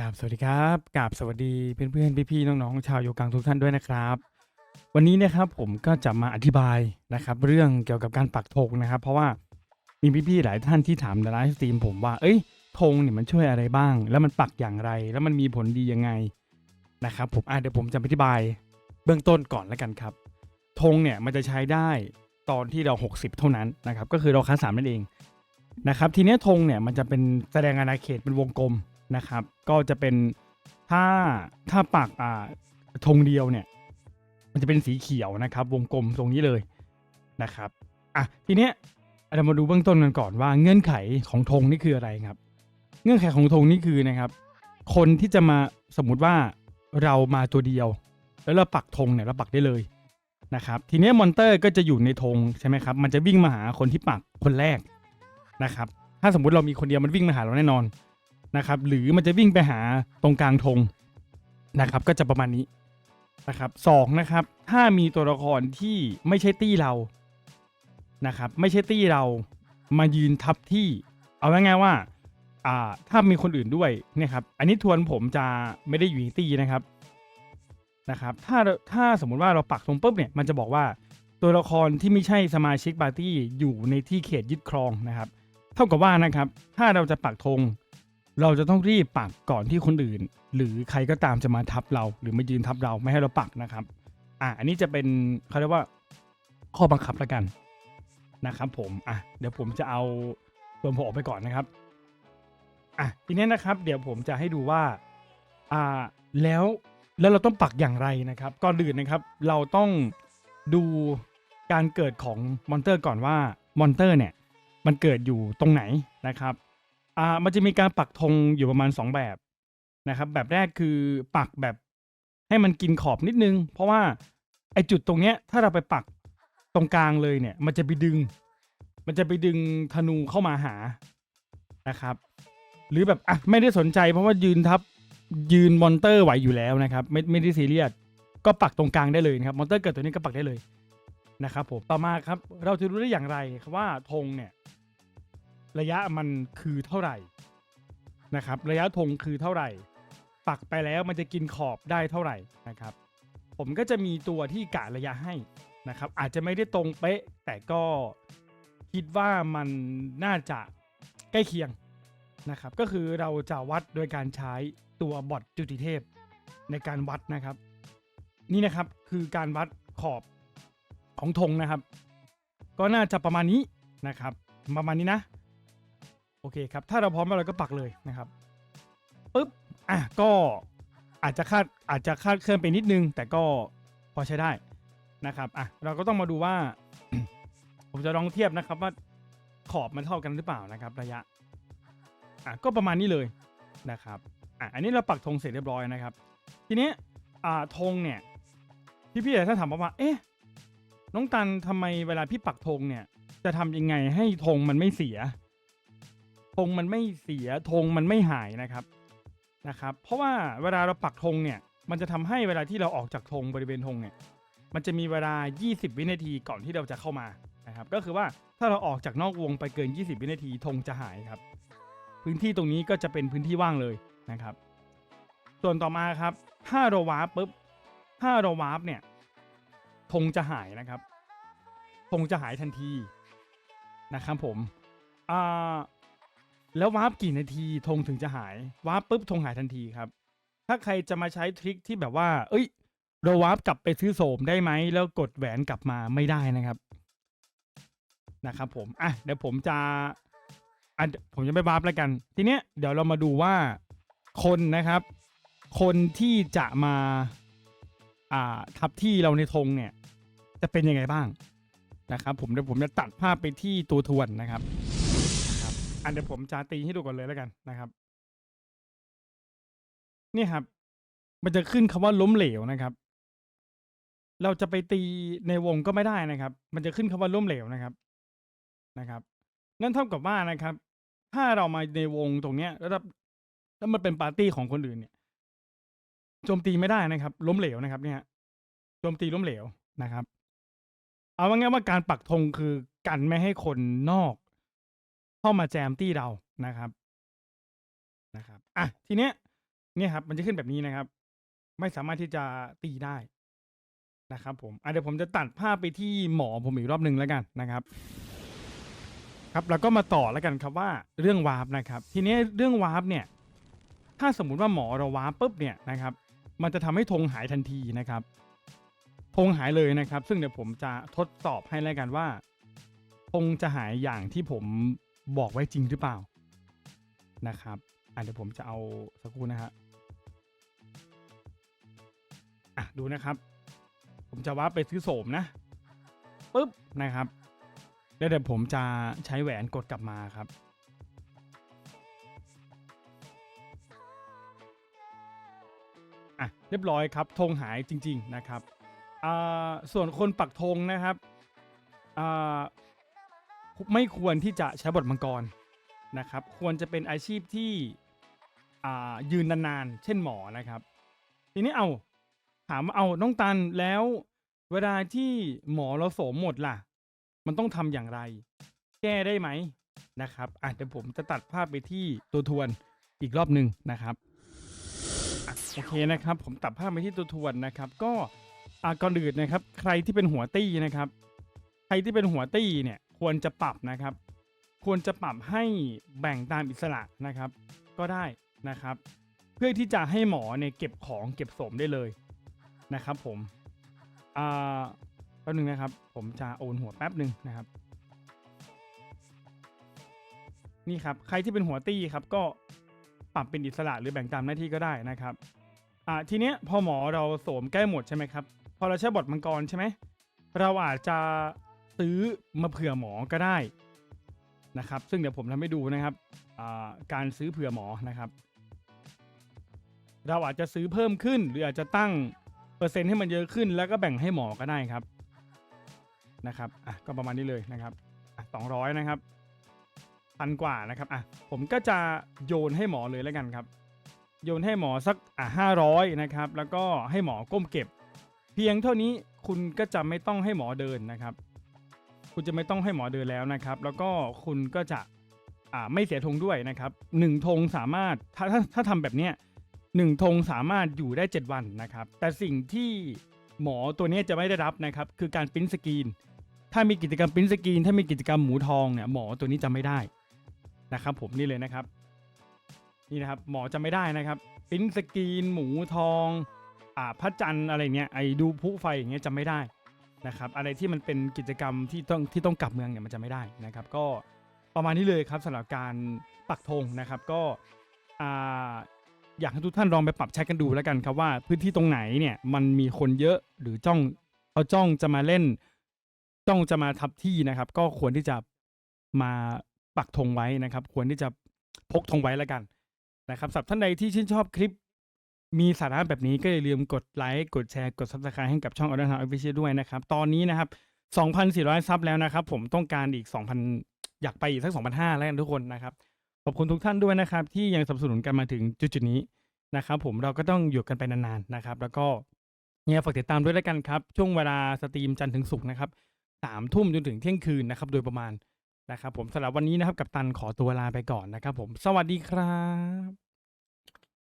กราบสวัสดีครับกราบสวัสดีเพื่อนๆพี่ๆน้องๆชาวโยกังทุกท่านด้วยนะครับ วันนี้นะครับผมก็จะมาอธิบายนะครับ เรื่องเกี่ยวกับการปักธงนะครับ เพราะว่ามีพี่ๆหลายท่านที่ถามในไลฟ์สตรีมผมว่า เอ้ยธงเนี่ยมันช่วยอะไรบ้าง แล้วมันปักอย่างไร แล้วมันมีผลดียังไงนะครับ ผมอะเดี๋ยวผมจะอธิบายเบื้องต้นก่อนแล้วกันครับธงเนี่ยมันจะใช้ได้ตอนที่เรา 60 เท่านั้นนะครับ ก็คือเราคัดสามนั่นเองนะครับ ทีนี้ธงเนี่ยมันจะเป็นแสดงอาณาเขตเป็นวงกลม นะครับ ก็จะเป็นถ้าถ้าปักอ่าธงเดียวเนี่ย มันจะเป็นสีเขียวนะครับ วงกลมตรงนี้เลยนะครับอะทีเนี้ยเรามาดูเบื้องต้นกันก่อนว่าเงื่อนไขของธงนี่คืออะไรครับ เงื่อนไขของธงนี่คือนะครับ คนที่จะมาสมมุติว่าเรามาตัวเดียว แล้วเราปักธงเนี่ยเราปักได้เลยนะครับทีเนี้ยมอนเตอร์ก็จะอยู่ในธงใช่ไหมครับ มันจะวิ่งมาหาคนที่ปักคนแรกนะครับ ถ้าสมมุติเรามีคนเดียวมันวิ่งมาหาเราแน่นอน นะครับหรือมันจะวิ่งไปหาตรงกลางธงนะครับ ก็จะประมาณนี้นะครับสองนะครับ ถ้ามีตัวละครที่ไม่ใช่ตี้เรานะครับไม่ใช่ตี้เรามายืนทับที่ เอาง่ายๆว่าอ่าถ้ามีคนอื่นด้วยเนี่ยครับอันนี้ทวนผมจะไม่ได้อยู่ในตี้นะครับนะครับถ้าถ้าสมมุติว่าเราปักตรงปุ๊บเนี่ยมันจะบอกว่าตัวละครที่ไม่ใช่สมาชิกปาร์ตี้อยู่ในที่เขตยึดครองนะครับ เท่ากับว่านะครับ ถ้าเราจะปักธง เราจะต้องรีบปักก่อนที่คนอื่น หรือใครก็ตามจะมาทับเรา หรือมายืนทับเราไม่ให้เราปักนะครับ อะอันนี้จะเป็นเขาเรียกว่าข้อบังคับแล้วกันนะครับผมอะเดี๋ยวผมจะเอาตัวผมออกไปก่อนนะครับอะทีนี้นะครับ เดี๋ยวผมจะให้ดูว่าอ่าแล้วแล้วเราต้องปักอย่างไรนะครับ ก่อนอื่นนะครับ เราต้องดูการเกิดของมอนเตอร์ก่อนว่ามอนเตอร์เนี่ย มันเกิดอยู่ตรงไหนนะครับ อ่ามันจะมีการปักธงอยู่ประมาณ2แบบนะครับ แบบแรกคือปักแบบให้มันกินขอบนิดนึง เพราะว่าไอจุดตรงเนี้ย ถ้าเราไปปักตรงกลางเลยเนี่ย มันจะไปดึง มันจะไปดึงธนูเข้ามาหานะครับ หรือแบบอะไม่ได้สนใจเพราะว่ายืนทับยืนมอนเตอร์ไหวอยู่แล้วนะครับ ไม่ไม่ได้ซีเรียสก็ปักตรงกลางได้เลยนะครับมอนเตอร์เกิดตัวนี้ก็ปักได้เลยนะครับผมต่อมาครับเราจะรู้ได้อย่างไรว่าธงเนี่ย ระยะมันคือเท่าไหร่นะครับ ระยะธงคือเท่าไหร่ ปักไปแล้วมันจะกินขอบได้เท่าไหร่นะครับ ผมก็จะมีตัวที่กะระยะให้นะครับ อาจจะไม่ได้ตรงเป๊ะ แต่ก็คิดว่ามันน่าจะใกล้เคียงนะครับ ก็คือเราจะวัดโดยการใช้ตัวบอทจุติเทพในการวัดนะครับ นี่นะครับคือการวัดขอบของธงนะครับ ก็น่าจะประมาณนี้นะครับ ประมาณนี้นะ โอเคครับ ถ้าเราพร้อมแล้วเราก็ปักเลยนะครับปึ๊บอะก็อาจจะคาดอาจจะคาดเคลื่อนไปนิดนึง แต่ก็พอใช้ได้นะครับอะเราก็ต้องมาดูว่า ผมจะลองเทียบนะครับว่าขอบมันเท่ากันหรือเปล่านะครับ ระยะอะก็ประมาณนี้เลยนะครับอะอันนี้เราปักธงเสร็จเรียบร้อยนะครับ ทีนี้อ่าธงเนี่ยพี่ๆหลายท่าถามมาว่า เอ๊ะน้องตันทำไมเวลาพี่ปักธงเนี่ย จะทำยังไงให้ธงมันไม่เสีย ธงมันไม่เสียธงมันไม่หายนะครับนะครับ เพราะว่าเวลาเราปักธงเนี่ย มันจะทำให้เวลาที่เราออกจากธงบริเวณธงเนี่ย มันจะมีเวลา 20 วินาทีก่อนที่เราจะเข้ามานะครับ ก็คือว่าถ้าเราออกจากนอกวงไปเกิน 20 วินาทีธงจะหายครับ พื้นที่ตรงนี้ก็จะเป็นพื้นที่ว่างเลยนะครับ ส่วนต่อมาครับ ถ้าเราวาร์ปปุ๊บ ถ้าเราวาร์ปเนี่ยธงจะหายนะครับธงจะหายทันทีนะครับผมอ่า แล้ววาร์ปกี่นาทีธงถึงจะหายวาร์ปปุ๊บธงหายทันทีครับ ถ้าใครจะมาใช้ทริคที่แบบว่า เอ้ย เราวาร์ปกลับไปซื้อโสมได้ไหม แล้วกดแหวนกลับมาไม่ได้นะครับ นะครับผม อะ เดี๋ยวผมจะอะผมจะไม่วาร์ปแล้วกัน ทีเนี้ยเดี๋ยวเรามาดูว่าคนนะครับ คนที่จะมาอ่าทับที่เราในธงเนี่ย จะเป็นยังไงบ้างนะครับ ผมเดี๋ยวผมจะตัดภาพไปที่ตัวทวนนะครับ อันเดี๋ยวผมจะตีให้ดูก่อนเลยแล้วกันนะครับ นี่ครับ มันจะขึ้นคำว่าล้มเหลวนะครับ เราจะไปตีในวงก็ไม่ได้นะครับ มันจะขึ้นคำว่าล้มเหลวนะครับนะครับ นั่นเท่ากับว่านะครับ ถ้าเรามาในวงตรงเนี้ยแล้วแล้วมันเป็นปาร์ตี้ของคนอื่นเนี่ยโจมตีไม่ได้นะครับ ล้มเหลวนะครับ เนี่ยโจมตีล้มเหลวนะครับ เอาว่าง่ายว่าการปักธงคือกันไม่ให้คนนอก เข้ามาแจมตี้เรานะครับนะครับอะทีเนี้ยเนี่ยครับ มันจะขึ้นแบบนี้นะครับ ไม่สามารถที่จะตีได้นะครับ ผมอะเดี๋ยวผมจะตัดภาพไปที่หมอผมอีกรอบหนึ่งแล้วกันนะครับ ครับแล้วก็มาต่อแล้วกันครับว่าเรื่องวาร์ปนะครับ ทีนี้เรื่องวาร์ปเนี่ย ถ้าสมมุติว่าหมอเราวาร์ปปุ๊บเนี่ยนะครับ มันจะทำให้ธงหายทันทีนะครับธงหายเลยนะครับ ซึ่งเดี๋ยวผมจะทดสอบให้แล้วกันว่าธงจะหายอย่างที่ผม บอกไว้จริงหรือเปล่านะครับอะเดี๋ยวผมจะเอาสักครู่นะฮะอะดูนะครับ ผมจะวาร์ปไปซื้อโสมนะปุ๊บนะครับแล้วเดี๋ยวผมจะใช้แหวนกดกลับมาครับ อะเรียบร้อยครับธงหายจริง ๆนะครับ อ่าส่วนคนปักธงนะครับ อ่า ไม่ควรที่จะใช้บทมังกรนะครับ ควรจะเป็นอาชีพที่ยืนนานๆ เช่นหมอนะครับ ทีนี้เอาถามว่าเอาน้องตันแล้วเวลาที่หมอเราโสมหมดล่ะ มันต้องทำอย่างไร แก้ได้ไหมนะครับอะเดี๋ยวผมจะตัดภาพไปที่ตัวทวนอีกรอบหนึ่งนะครับโอเคนะครับ ผมตัดภาพไปที่ตัวทวนนะครับ ก็อ่าก่อนอื่นนะครับ ใครที่เป็นหัวตี้นะครับ ใครที่เป็นหัวตี้เนี่ย ควรจะปรับนะครับ ควรจะปรับให้แบ่งตามอิสระนะครับ ก็ได้นะครับ เพื่อที่จะให้หมอเนี่ยเก็บของเก็บสมได้เลยนะครับ ผมอ่าแป๊บนึงนะครับ ผมจะโอนหัวแป๊บหนึ่งนะครับ นี่ครับ ใครที่เป็นหัวตี้ครับ ก็ปรับเป็นอิสระหรือแบ่งตามหน้าที่ก็ได้นะครับอ่าทีเนี้ยพอหมอเราสมใกล้หมดใช่ไหมครับ พอเราใช้บทมังกรใช่ไหมเราอาจจะ ซื้อมาเผื่อหมอก็ได้นะครับ ซึ่งเดี๋ยวผมทำให้ดูนะครับการซื้อเผื่อหมอนะครับ เราอาจจะซื้อเพิ่มขึ้น หรืออาจจะตั้งเปอร์เซ็นต์ให้มันเยอะขึ้น แล้วก็แบ่งให้หมอก็ได้ครับนะครับอะก็ประมาณนี้เลยนะครับสองร้อยนะครับพันกว่านะครับอะผมก็จะโยนให้หมอเลยแล้วกันครับ โยนให้หมอสักอะห้าร้อยนะครับ แล้วก็ให้หมอก้มเก็บ เพียงเท่านี้คุณก็จะไม่ต้องให้หมอเดินนะครับ คุณจะไม่ต้องให้หมอเดินแล้วนะครับ แล้วก็คุณก็จะไม่เสียธงด้วยนะครับหนึ่งธงสามารถถ้าถ้าถ้าทำแบบเนี้ยหนึ่งธงสามารถอยู่ได้ 7 วันนะครับ แต่สิ่งที่หมอตัวนี้จะไม่ได้รับนะครับ คือการปริ้นสกรีน ถ้ามีกิจกรรมปริ้นสกรีน ถ้ามีกิจกรรมหมูทองเนี่ยหมอตัวนี้จะไม่ได้นะครับ ผมนี่เลยนะครับ นี่นะครับ หมอจะไม่ได้นะครับปริ้นสกรีน หมูทองอ่าพระจันทร์อะไรเนี้ยไอ้ดูพลุไฟอย่างเงี้ยจะไม่ได้ นะครับอะไรที่มันเป็นกิจกรรมที่ต้องที่ต้องกลับเมืองเนี่ยมันจะไม่ได้นะครับ ก็ประมาณนี้เลยครับสำหรับการปักธงนะครับก็อาอยากให้ทุกท่านลองไปปรับใช้กันดูแล้วกันครับว่าพื้นที่ตรงไหนเนี่ยมันมีคนเยอะหรือจ้องเขาจ้องจะมาเล่น จ้องจะมาทับที่นะครับ ก็ควรที่จะมาปักธงไว้นะครับ ควรที่จะพกธงไว้แล้วกันนะครับสำหรับท่านใดที่ชื่นชอบคลิป มีสาระแบบนี้ก็อย่าลืมกดไลค์ กดแชร์ กด subscribe ให้กับช่อง Audio House Official ด้วยนะครับ ตอนนี้นะครับ 2,400 ซับแล้วนะครับ ผมต้องการอีก 2,000 อยากไปอีกสัก 2,500 แล้วกันทุกคนนะครับ ขอบคุณทุกท่านด้วยนะครับ ที่ยังสนับสนุนกันมาถึงจุดๆนี้นะครับผมเราก็ต้องอยู่กันไปนานๆนะครับ แล้วก็เนี่ยฝากติดตามด้วยแล้วกันครับ ช่วงเวลาสตรีมจันทร์ถึงศุกร์นะครับสามทุ่มจนถึงเที่ยงคืนนะครับโดยประมาณนะครับผมสำหรับวันนี้นะครับกับตันขอตัวลาไปก่อนนะครับ ผมสวัสดีครับ